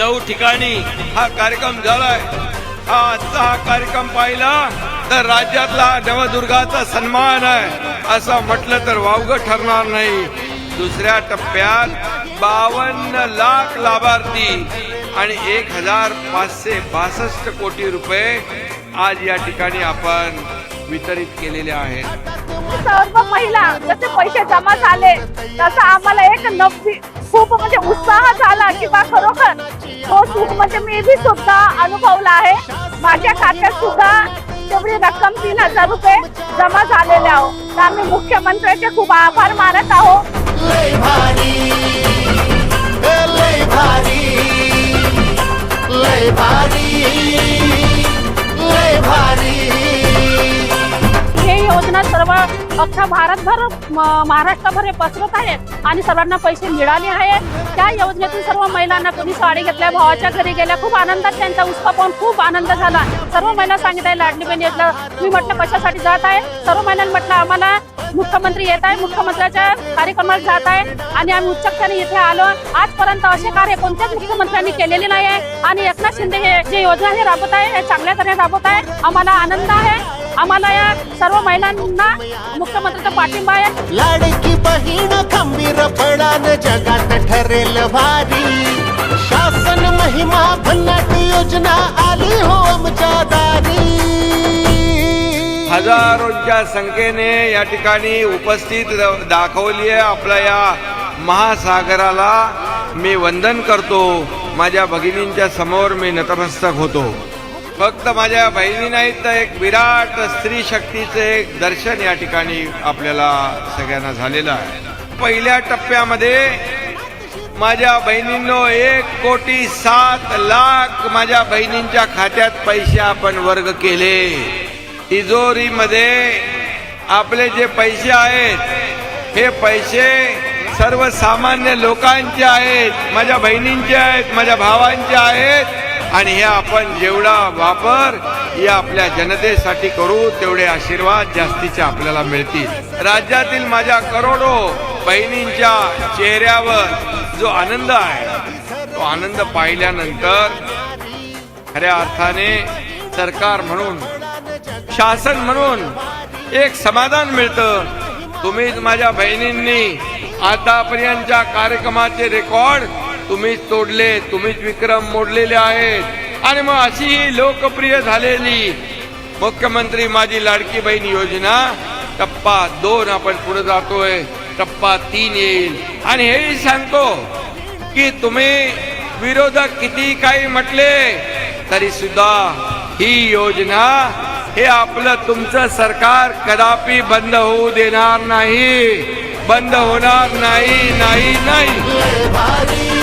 नऊ ठिकाणी हा कार्यक्रम झालाय. हा आजचा हा कार्यक्रम पाहिला तर राज्यातला नवदुर्गाचा सन्मान आहे. असं म्हटलं तर वावग ठरणार नाही. दुसऱ्या टप्प्यात बावन्न लाख लाभार्थी आणि एक हजार पाचशे बासष्ट कोटी रुपये आज या ठिकाणी आपण वितरित केलेले आहेत. सर्व महिला जसे पैसे जमा झाले तसं आम्हाला एक नवी खूप म्हणजे उत्साह झाला की बा खरोखर तो सुख म्हणजे मी बी सुद्धा अनुभवला आहे. माझ्या खात्यात सुद्धा तेवढी रक्कम तीन हजार रुपये जमा झालेले आहो. तर आम्ही मुख्यमंत्र्यांचे खूप आभार मानत आहोत योजना सर्व अख्खा भारतभर म- महाराष्ट्रभर हे पसरत आहे आणि सर्वांना पैसे मिळाले आहेत. त्या योजनेतून सर्व महिलांना कोणी साडी घेतल्या भावाच्या घरी गेल्या खूप आनंदात त्यांचा उत्सव पाहून खूप आनंद झाला. सर्व महिला सांगित आहे लाडली बहीण योजना मी म्हटलं कशासाठी जात आहे? सर्व महिलांनी म्हटलं आम्हाला मुख्यमंत्री येत आहे मुख्यमंत्र्याच्या कार्यक्रमात जात आहे आणि आम्ही उच्चकताने इथे आलो. आजपर्यंत असे कार्य कोणत्याच मुख्यमंत्र्यांनी केलेले नाही आहे. आणि एकनाथ शिंदे हे जे योजना हे राबवत आहे हे चांगल्या तऱ्हेने राबवत आहे. आम्हाला आनंद आहे. आम्हाला या सर्व महिलांनी मुख्यमंत्र्याचा पाठिंबा आहे. लाडकी बहीण खंबीर पडान जगात ठरेल भारी. शासन महिमा भन्नाट योजना आली हो आमच्या दारी. हजारोंच्या संख्येने या ठिकाणी उपस्थित दाखवली आहे आपल्या या महासागराला. मी वंदन करतो. माझ्या भगिनींच्या समोर मी नतमस्तक होतो. फक्त माझ्या बहिणी नाहीत तर एक विराट स्त्री शक्तीचं एक दर्शन या ठिकाणी आपल्याला सगळ्यांना झालेलं आहे. पहिल्या टप्प्यामध्ये माझ्या बहिणींनो एक कोटी सात लाख माझ्या बहिणींच्या खात्यात पैसे आपण वर्ग केले. तिजोरीमध्ये आपले जे पैसे आहेत हे पैसे सर्वसामान्य लोकांचे आहेत माझ्या बहिणींचे आहेत माझ्या भावांचे आहेत. आणि हे आपण जेवढा वापर या आपल्या जनतेसाठी करू तेवढे आशीर्वाद जास्तीचे आपल्याला मिळतील. राज्यातील माझ्या करोडो बहिणींच्या चेहऱ्यावर जो आनंद आहे तो आनंद पाहिल्यानंतर खऱ्या अर्थाने सरकार म्हणून शासन म्हणून एक समाधान मिळतं. तुम्हीच माझ्या बहिणींनी आतापर्यंतच्या कार्यक्रमाचे रेकॉर्ड तुम्हीच तोडले तुम्हीच विक्रम मोडलेले आहेत. आणि मग अशी ही लोकप्रिय झालेली मुख्यमंत्री माझी लाडकी बहीण योजना टप्पा दोन आपण पुढे जातोय टप्पा तीन येईल. आणि हेही सांगतो की तुम्ही विरोधक किती काही म्हटले तरी सुद्धा ही योजना हे आपलं तुमचं सरकार कदापि बंद होऊ देणार नाही. बंद होणार नाही नाही नाही.